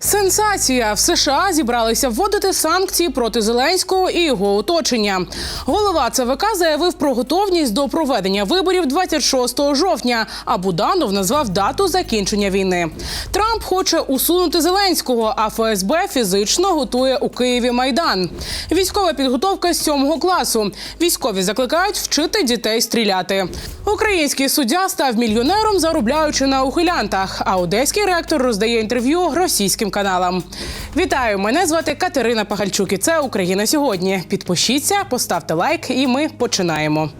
Сенсація в США зібралися вводити санкції проти Зеленського і його оточення. Голова ЦВК заявив про готовність до проведення виборів 26 жовтня. А Буданов назвав дату закінчення війни. Трамп хоче усунути Зеленського, а ФСБ фізично готує у Києві майдан. Військова підготовка з 7 класу. Військові закликають вчити дітей стріляти. Український суддя став мільйонером, заробляючи на ухилянтах. А одеський ректор роздає інтерв'ю російським каналам. Вітаю! Мене звати Катерина Пагальчук. І це Україна сьогодні. Підпишіться, поставте лайк, і ми починаємо.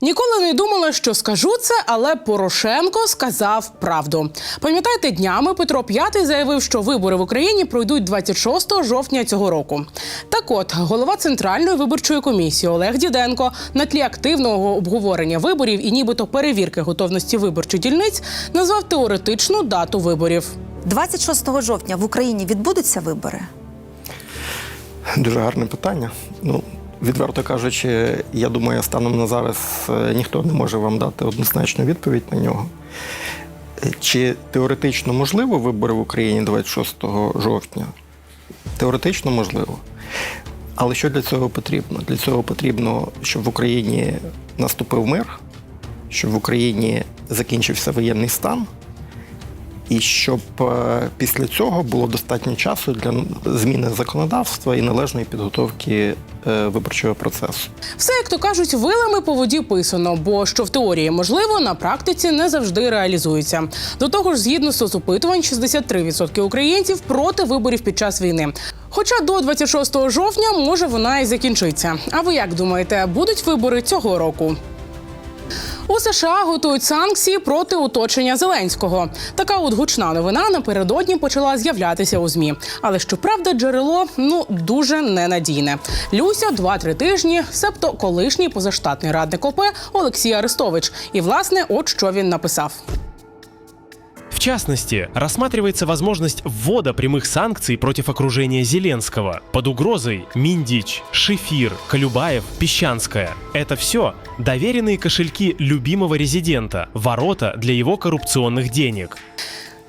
Ніколи не думала, що скажу це, але Порошенко сказав правду. Пам'ятаєте, днями Петро П'ятий заявив, що вибори в Україні пройдуть 26 жовтня цього року. Так от, голова центральної виборчої комісії Олег Діденко на тлі активного обговорення виборів і нібито перевірки готовності виборчих дільниць назвав теоретичну дату виборів. 26 жовтня в Україні відбудуться вибори. Дуже гарне питання. Ну, відверто кажучи, я думаю, станом на зараз е, ніхто не може вам дати однозначну відповідь на нього. Чи теоретично можливо вибори в Україні 26 жовтня? Теоретично можливо. Але що для цього потрібно? Для цього потрібно, щоб в Україні наступив мир, щоб в Україні закінчився воєнний стан, і щоб е, після цього було достатньо часу для зміни законодавства і належної підготовки е, виборчого процесу. Все, як то кажуть, вилами по воді писано, бо що в теорії можливо, на практиці не завжди реалізується. До того ж, згідно з соцопитувань, 63% українців проти виборів під час війни. Хоча до 26 жовтня може вона і закінчиться. А ви як думаєте, будуть вибори цього року? У США готують санкції проти оточення Зеленського. Така от гучна новина напередодні почала з'являтися у змі. Але щоправда, джерело ну дуже ненадійне. Люся 2-3 тижні, себто колишній позаштатний радник ОП Олексій Арестович. І власне, от що він написав. В частности, рассматривается возможность ввода прямых санкций против окружения Зеленского. Под угрозой Миндич, Шефир, Колюбаев, Песчанская. Это все доверенные кошельки любимого резидента, ворота для его коррупционных денег.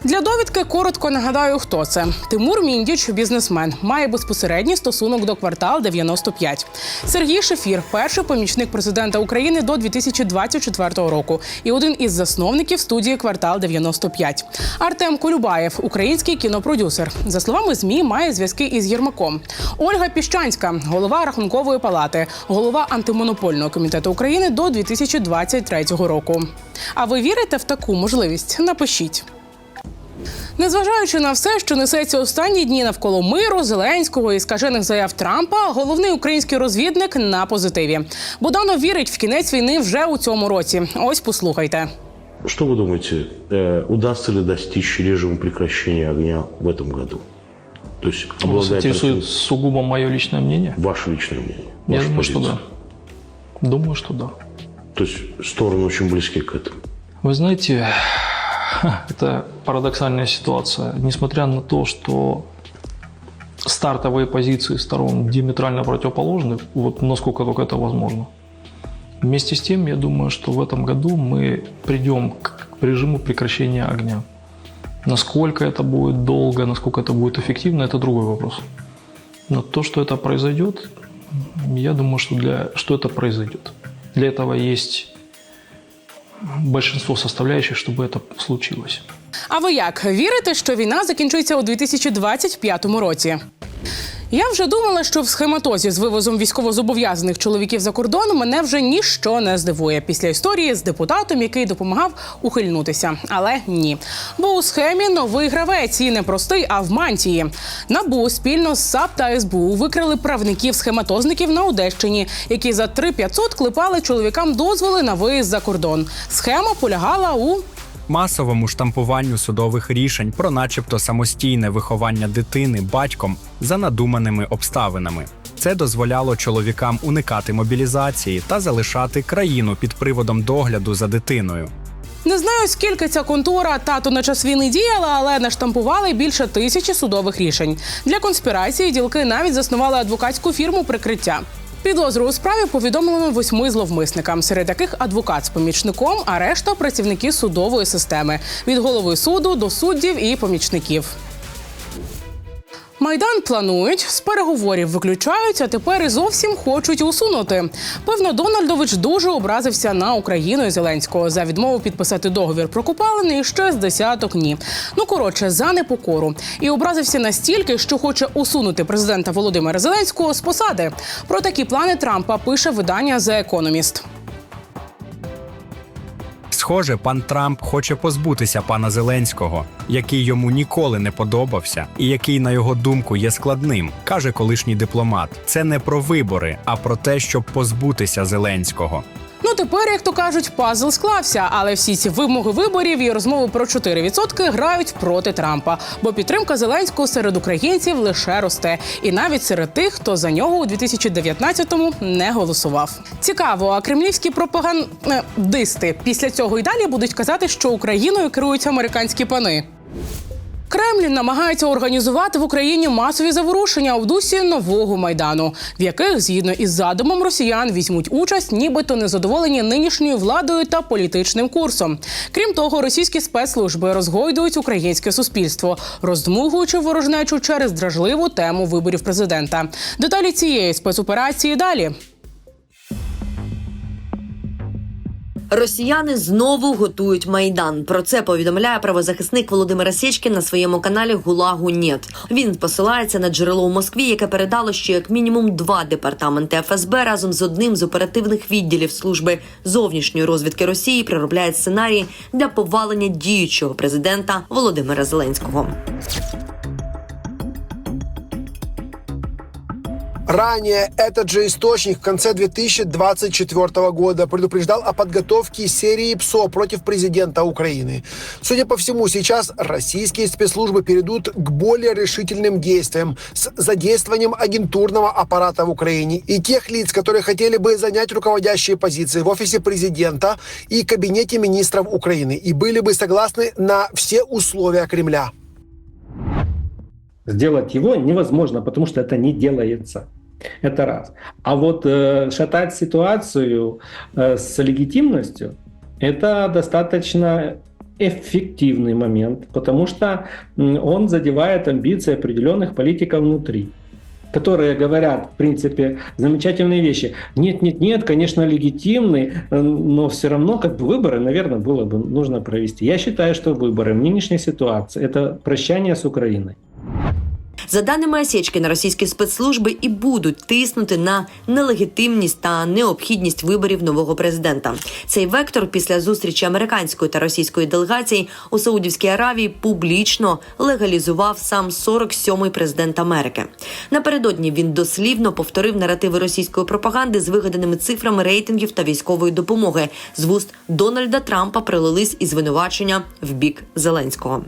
Для довідки коротко нагадаю, хто це. Тимур Міндіч, бізнесмен, має безпосередній стосунок до квартал 95. Сергій Шефір, перший помічник президента України до 2024 року, і один із засновників студії Квартал 95. Артем Колюбаєв, український кінопродюсер. За словами змі, має зв'язки із Єрмаком. Ольга Піщанська, голова рахункової палати, голова антимонопольного комітету України до 2023 року. А ви вірите в таку можливість? Напишіть. Незважаючи на все, що несеться останні дні навколо миру, Зеленського і скажених заяв Трампа, головний український розвідник на позитиві. Буданов вірить в кінець війни вже у цьому році. Ось послухайте. Что вы думаете, э, удастся ли достичь режима прекращения огня в этом году? То есть Вас обладает интересует Россия- сугубо мое личное мнение? ваше личное мнение, Я ваша думаю, что позиция. да. Думаю, что да. То есть стороны очень близки к этому. Вы знаете, это парадоксальная ситуация. Несмотря на то, что стартовые позиции сторон диаметрально противоположны, вот насколько только это возможно. Вместе с тем, я думаю, что в этом году мы придем к режиму прекращения огня. Насколько это будет долго, насколько это будет эффективно, это другой вопрос. Но то, что это произойдет, я думаю, что, для, что это произойдет. Для этого есть большинство составляющих, чтобы это случилось. А ви як вірите, що війна закінчиться у 2025 році? Я вже думала, що в схематозі з вивозом військовозобов'язаних чоловіків за кордон мене вже ніщо не здивує після історії з депутатом, який допомагав ухильнутися. Але ні. Бо у схемі новий гравець і не простий, а в мантії. Набу спільно з САП та СБУ викрили правників схематозників на Одещині, які за 3500 клепали чоловікам дозволи на виїзд за кордон. Схема полягала у масовому штампуванню судових рішень про начебто самостійне виховання дитини батьком за надуманими обставинами. Це дозволяло чоловікам уникати мобілізації та залишати країну під приводом догляду за дитиною. Не знаю, скільки ця контора тато на час війни діяла, але наштампували більше тисячі судових рішень. Для конспірації ділки навіть заснували адвокатську фірму прикриття. Підозру у справі повідомлено восьми зловмисникам, серед яких адвокат з помічником, а решта працівники судової системи від голови суду до суддів і помічників. Майдан планують, з переговорів виключають, а тепер і зовсім хочуть усунути. Певно, Дональдович дуже образився на Україну і Зеленського за відмову підписати договір про купалини і ще з десяток ні. Ну коротше, за непокору. І образився настільки, що хоче усунути президента Володимира Зеленського з посади. Про такі плани Трампа пише видання The Economist. Схоже, пан Трамп хоче позбутися пана Зеленського, який йому ніколи не подобався, і який, на його думку, є складним, каже колишній дипломат. Це не про вибори, а про те, щоб позбутися Зеленського. Ну тепер, як то кажуть, пазл склався, але всі ці вимоги виборів і розмови про 4% грають проти Трампа, бо підтримка Зеленського серед українців лише росте, і навіть серед тих, хто за нього у 2019-му не голосував. Цікаво, а кремлівські пропагандисти після цього й далі будуть казати, що Україною керують американські пани. Кремль намагається організувати в Україні масові заворушення у дусі нового майдану, в яких, згідно із задумом, росіян візьмуть участь, нібито незадоволені нинішньою владою та політичним курсом. Крім того, російські спецслужби розгойдують українське суспільство, роздмугуючи ворожнечу через дражливу тему виборів президента. Деталі цієї спецоперації далі. Росіяни знову готують майдан. Про це повідомляє правозахисник Володимир Сєчкін на своєму каналі Гулагу Нєт. Він посилається на джерело у Москві, яке передало, що як мінімум два департаменти ФСБ разом з одним з оперативних відділів служби зовнішньої розвідки Росії приробляють сценарії для повалення діючого президента Володимира Зеленського. Ранее этот же источник в конце 2024 года предупреждал о подготовке серии ПСО против президента Украины. Судя по всему, сейчас российские спецслужбы перейдут к более решительным действиям с задействованием агентурного аппарата в Украине и тех лиц, которые хотели бы занять руководящие позиции в офисе президента и кабинете министров Украины и были бы согласны на все условия Кремля. Сделать его невозможно, потому что это не делается. Это раз. А вот э, шатать ситуацию э, с легитимностью это достаточно эффективный момент, потому что он задевает амбиции определенных политиков внутри которые говорят, в принципе, замечательные вещи. Нет, нет, нет, конечно, легитимный, э, но все равно как бы выборы, наверное, было бы нужно провести. Я считаю, что выборы в нынешней ситуации – это прощание с Украиной. За даними Осєчкіна, російські спецслужби і будуть тиснути на нелегітимність та необхідність виборів нового президента. Цей вектор після зустрічі американської та російської делегацій у Саудівській Аравії публічно легалізував сам 47-й президент Америки. Напередодні він дослівно повторив наративи російської пропаганди з вигаданими цифрами рейтингів та військової допомоги. З вуст Дональда Трампа прилились і звинувачення в бік Зеленського.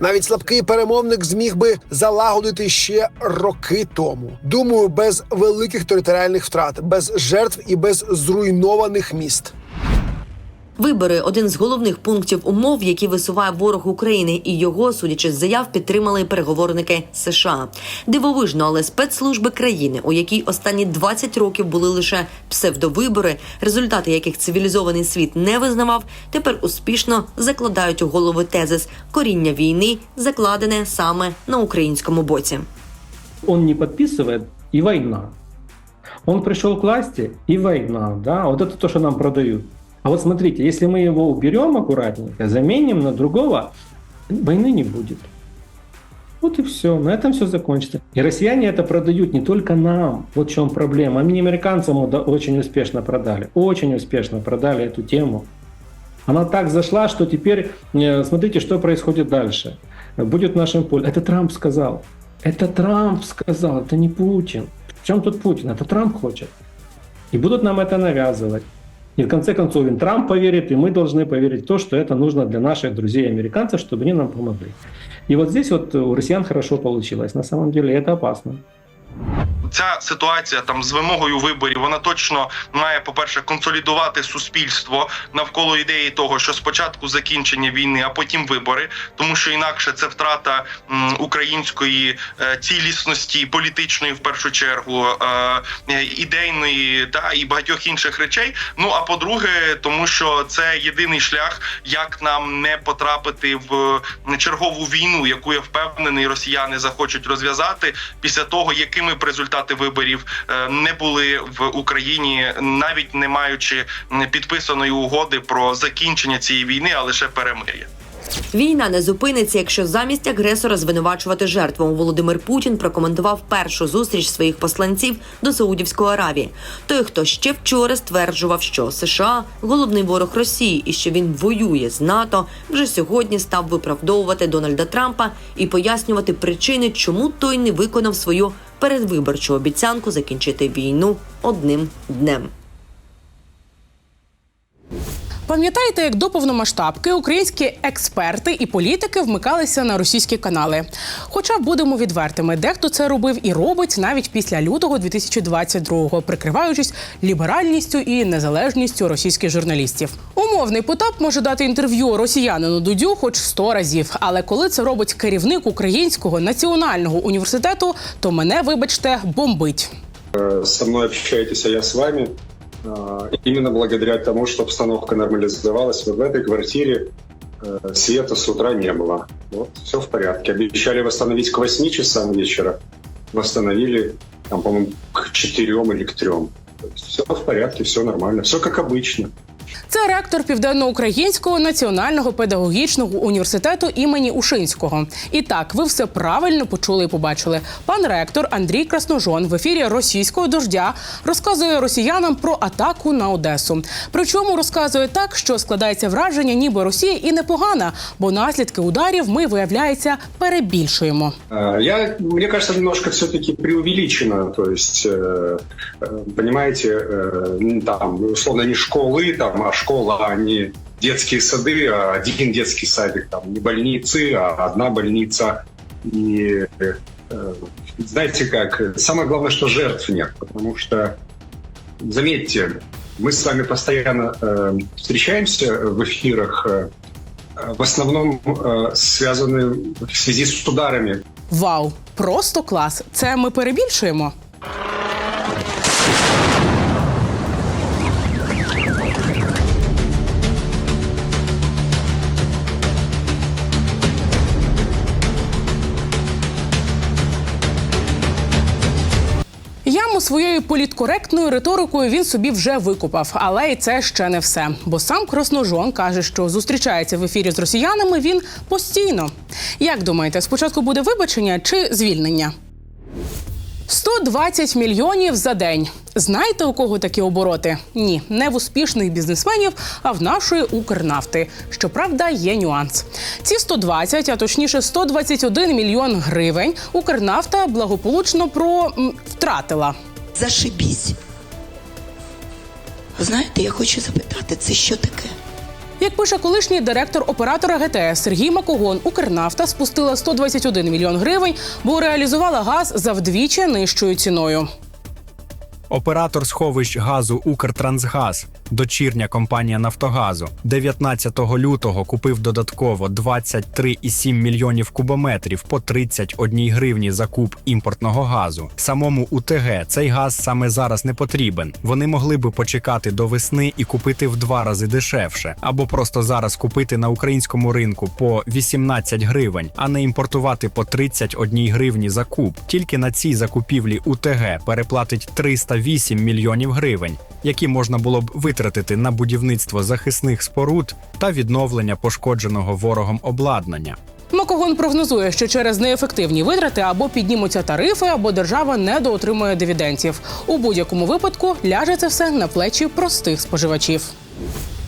Навіть слабкий перемовник зміг би залагодити ще роки тому. Думаю, без великих територіальних втрат, без жертв і без зруйнованих міст. Вибори один з головних пунктів умов, які висуває ворог України, і його, судячи з заяв, підтримали переговорники США. Дивовижно, але спецслужби країни, у якій останні 20 років були лише псевдовибори, результати яких цивілізований світ не визнавав, тепер успішно закладають у голови тезис коріння війни, закладене саме на українському боці. Он не подписывает и война. Он пришел к власти и война, да, вот это то, что нам продают. А вот смотрите, если мы его уберем аккуратненько, заменим на другого, войны не будет. Вот и все, на этом все закончится. И россияне это продают не только нам, вот в чем проблема, они американцам очень успешно продали, очень успешно продали эту тему. Она так зашла, что теперь э, смотрите, что происходит дальше. Будет в нашем поле. Это Трамп сказал. Это Трамп сказал, это не Путин. В чем тут Путин? Это Трамп хочет. И будут нам это навязывать. И в конце концов, и Трамп поверит, и мы должны поверить в то, что это нужно для наших друзей-американцев, чтобы они нам помогли. И вот здесь вот у россиян хорошо получилось. На самом деле это опасно. ця ситуація там з вимогою виборів вона точно має, по-перше, консолідувати суспільство навколо ідеї того, що спочатку закінчення війни, а потім вибори, тому що інакше це втрата української е, цілісності, політичної в першу чергу, е, ідейної та і багатьох інших речей. Ну а по-друге, тому що це єдиний шлях, як нам не потрапити в чергову війну, яку я впевнений, росіяни захочуть розв'язати після того, якими б результати виборів е, не були в Україні, навіть не маючи підписаної угоди про закінчення цієї війни, а лише перемир'я. Війна не зупиниться, якщо замість агресора звинувачувати жертву. Володимир Путін прокоментував першу зустріч своїх посланців до Саудівської Аравії. Той, хто ще вчора стверджував, що США головний ворог Росії і що він воює з НАТО, вже сьогодні став виправдовувати Дональда Трампа і пояснювати причини, чому той не виконав свою передвиборчу обіцянку закінчити війну одним днем. Пам'ятаєте, як до повномасштабки українські експерти і політики вмикалися на російські канали? Хоча будемо відвертими, дехто це робив і робить навіть після лютого 2022-го, прикриваючись ліберальністю і незалежністю російських журналістів. Умовний Потап може дати інтерв'ю росіянину Дудю хоч сто разів. Але коли це робить керівник Українського національного університету, то мене, вибачте, бомбить. со мной общаетесь, а я с вами. А, Именно благодаря тому, что обстановка нормализовалась, в этой квартире э, света с утра не было. Вот, все в порядке. Обещали восстановить к 8 часам вечера. Восстановили, там, по-моему, к 4 или к 3. Все в порядке, все нормально. Все как обычно. Це ректор Південноукраїнського національного педагогічного університету імені Ушинського. І так, ви все правильно почули і побачили. Пан ректор Андрій Красножон в ефірі російського дождя розказує росіянам про атаку на Одесу. Причому розказує так, що складається враження, ніби Росія і непогана, бо наслідки ударів ми виявляється перебільшуємо. А, Я, мне кажется, немножко все-таки преувеличено. То есть, э, э, понимаете, э, ну, там, условно, не школы, там, а школа, а не детские сады, а один детский садик, там, не больницы, а одна больница. И э, знаете как, самое главное, что жертв нет, потому что, заметьте, мы с вами постоянно э, встречаемся в эфирах, э, в основном э, связаны в связи с ударами Вау, просто клас! Це ми перебільшуємо. Своєю політкоректною риторикою він собі вже викупав, але і це ще не все. Бо сам Красножон каже, що зустрічається в ефірі з росіянами він постійно. Як думаєте, спочатку буде вибачення чи звільнення? 120 мільйонів за день. Знаєте, у кого такі обороти? Ні, не в успішних бізнесменів, а в нашої Укрнафти. Щоправда, є нюанс. Ці 120, а точніше 121 мільйон гривень Укрнафта благополучно про втратила. Зашибісь. Знаєте, я хочу запитати, це що таке? Як пише колишній директор оператора ГТС Сергій Макогон, Укрнафта спустила 121 мільйон гривень, бо реалізувала газ за вдвічі нижчою ціною. Оператор сховищ газу Укртрансгаз, дочірня компанія Нафтогазу, 19 лютого купив додатково 23,7 мільйонів кубометрів по 31 гривні за куб імпортного газу. Самому УТГ цей газ саме зараз не потрібен. Вони могли би почекати до весни і купити в два рази дешевше, або просто зараз купити на українському ринку по 18 гривень, а не імпортувати по 31 гривні за куб. Тільки на цій закупівлі УТГ переплатить 308 мільйонів гривень, які можна було б витратити на будівництво захисних споруд та відновлення пошкодженого ворогом обладнання. Макогон прогнозує, що через неефективні витрати або піднімуться тарифи, або держава недоотримує дивідендів. У будь-якому випадку ляже це все на плечі простих споживачів.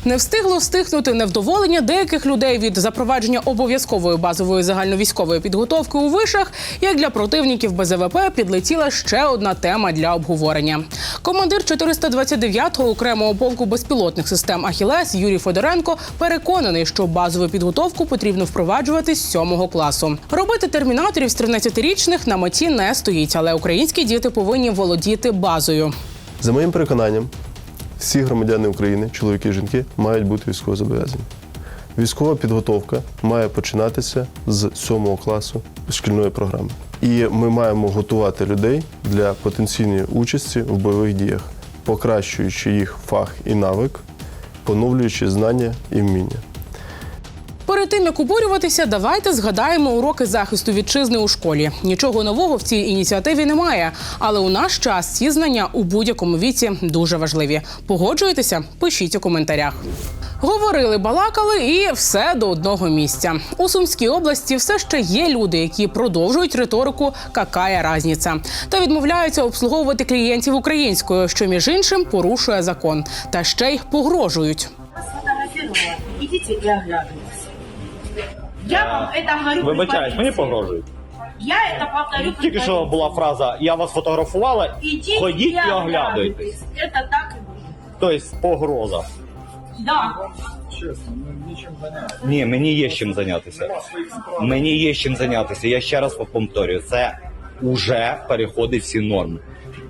Не встигло стихнути невдоволення деяких людей від запровадження обов'язкової базової загальновійськової підготовки у вишах, як для противників БЗВП підлетіла ще одна тема для обговорення. Командир 429-го окремого полку безпілотних систем Ахілес Юрій Федоренко переконаний, що базову підготовку потрібно впроваджувати з 7 класу. Робити термінаторів з 13-річних на меті не стоїть, але українські діти повинні володіти базою. За моїм переконанням, всі громадяни України, чоловіки і жінки, мають бути військовозобов'язані. Військова підготовка має починатися з 7 класу шкільної програми. І ми маємо готувати людей для потенційної участі в бойових діях, покращуючи їх фах і навик, поновлюючи знання і вміння. Перед тим як обурюватися, давайте згадаємо уроки захисту вітчизни у школі. Нічого нового в цій ініціативі немає, але у наш час ці знання у будь-якому віці дуже важливі. Погоджуєтеся? Пишіть у коментарях. Говорили, балакали, і все до одного місця. У Сумській області все ще є люди, які продовжують риторику «какая разниця» та відмовляються обслуговувати клієнтів українською, що між іншим порушує закон, та ще й погрожують. Ідіть і оглядуйтесь. Я вам это говорю. Вибачаюсь, мені предварительно. погрожують. Я это повторю. Тільки що була фраза Я вас фотографувала, Ідіть ходіть і і оглядуйтесь. оглядуйтесь. Это так і буде. Тобто погроза. Да. Ні, мені є чим зайнятися. Мені є чим зайнятися. Я ще раз повторюю, це уже переходить всі норми.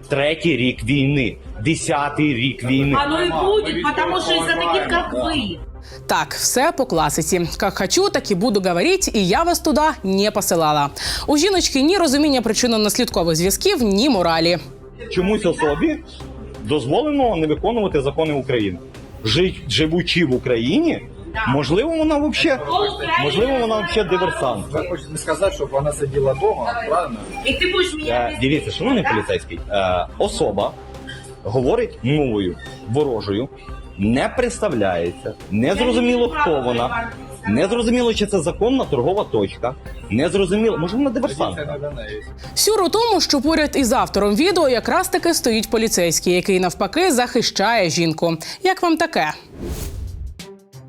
Третій рік війни, десятий рік війни. Оно и будет, потому что из-за таких, как вы. Так, все по класиці. Як хочу, так і буду говорити, і я вас туди не посилала. У жіночки ні розуміння причинно-наслідкових зв'язків, ні моралі. Чомусь особі дозволено не виконувати закони України. Жить, живучи в Україні, можливо, вона взагалі, можливо, вона взагалі диверсант. Ви хочете сказати, щоб вона сиділа вдома, правильно? И ты будешь меня... Е, Дивіться, шановний поліцейський, е, особа говорить мовою ворожою, не представляється, не зрозуміло, хто вона, не зрозуміло, чи це законна торгова точка, не зрозуміло, може вона диверсант. Сюр у тому, що поряд із автором відео якраз таки стоїть поліцейський, який навпаки захищає жінку. Як вам таке?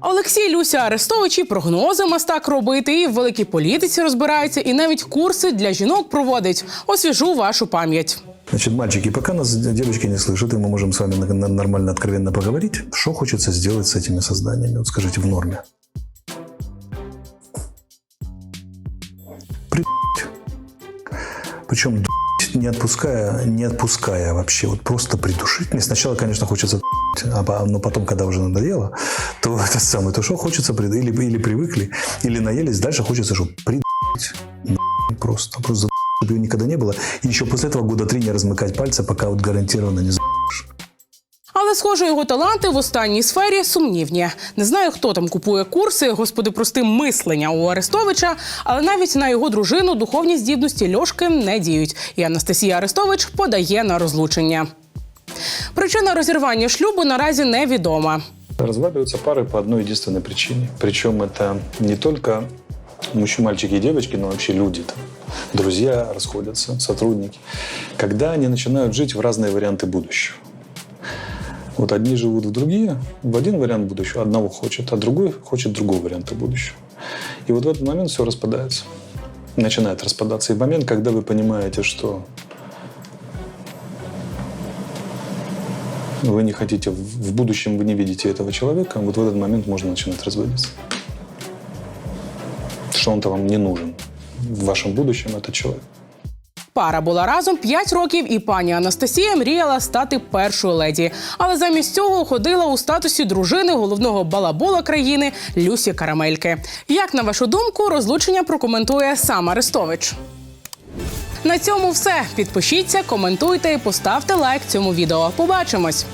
Олексій Люся Арестович і прогнози мастак робити, і в великій політиці розбирається, і навіть курси для жінок проводить. Освіжу вашу пам'ять. Значит, мальчики, пока нас девочки не слышат, и мы можем с вами нормально, откровенно поговорить, что хочется сделать с этими созданиями? Вот скажите, в норме. При... Причем не отпуская, не отпуская вообще, вот просто придушить. Мне сначала, конечно, хочется а но потом, когда уже надоело, то это самое, то что хочется, или, или привыкли, или наелись, дальше хочется, чтобы придушить. Просто, просто чтобы ее никогда не было. И еще после этого года три не размыкать пальцы, пока вот гарантированно не за***. Але, схоже, його таланти в останній сфері сумнівні. Не знаю, хто там купує курси, господи, прости, мислення у Арестовича, але навіть на його дружину духовні здібності Льошки не діють. І Анастасія Арестович подає на розлучення. Причина розірвання шлюбу наразі невідома. Разваливаются пары по одной единственной причине. Причем это не только мужчины, мальчики и девочки, но вообще люди. Там, друзья расходятся, сотрудники. Когда они начинают жить в разные варианты будущего. Вот одни живут в другие, в один вариант будущего, одного хочет, а другой хочет другого варианта будущего. И вот в этот момент все распадается. Начинает распадаться. И в момент, когда вы понимаете, что вы не хотите, в будущем вы не видите этого человека, вот в этот момент можно начинать разводиться. Что вам не нужен. В вашем будущем этот человек. Пара була разом 5 років, і пані Анастасія мріяла стати першою леді. Але замість цього ходила у статусі дружини головного балабола країни Люсі Карамельки. Як на вашу думку, розлучення прокоментує сам Арестович? На цьому все. Підпишіться, коментуйте і поставте лайк цьому відео. Побачимось!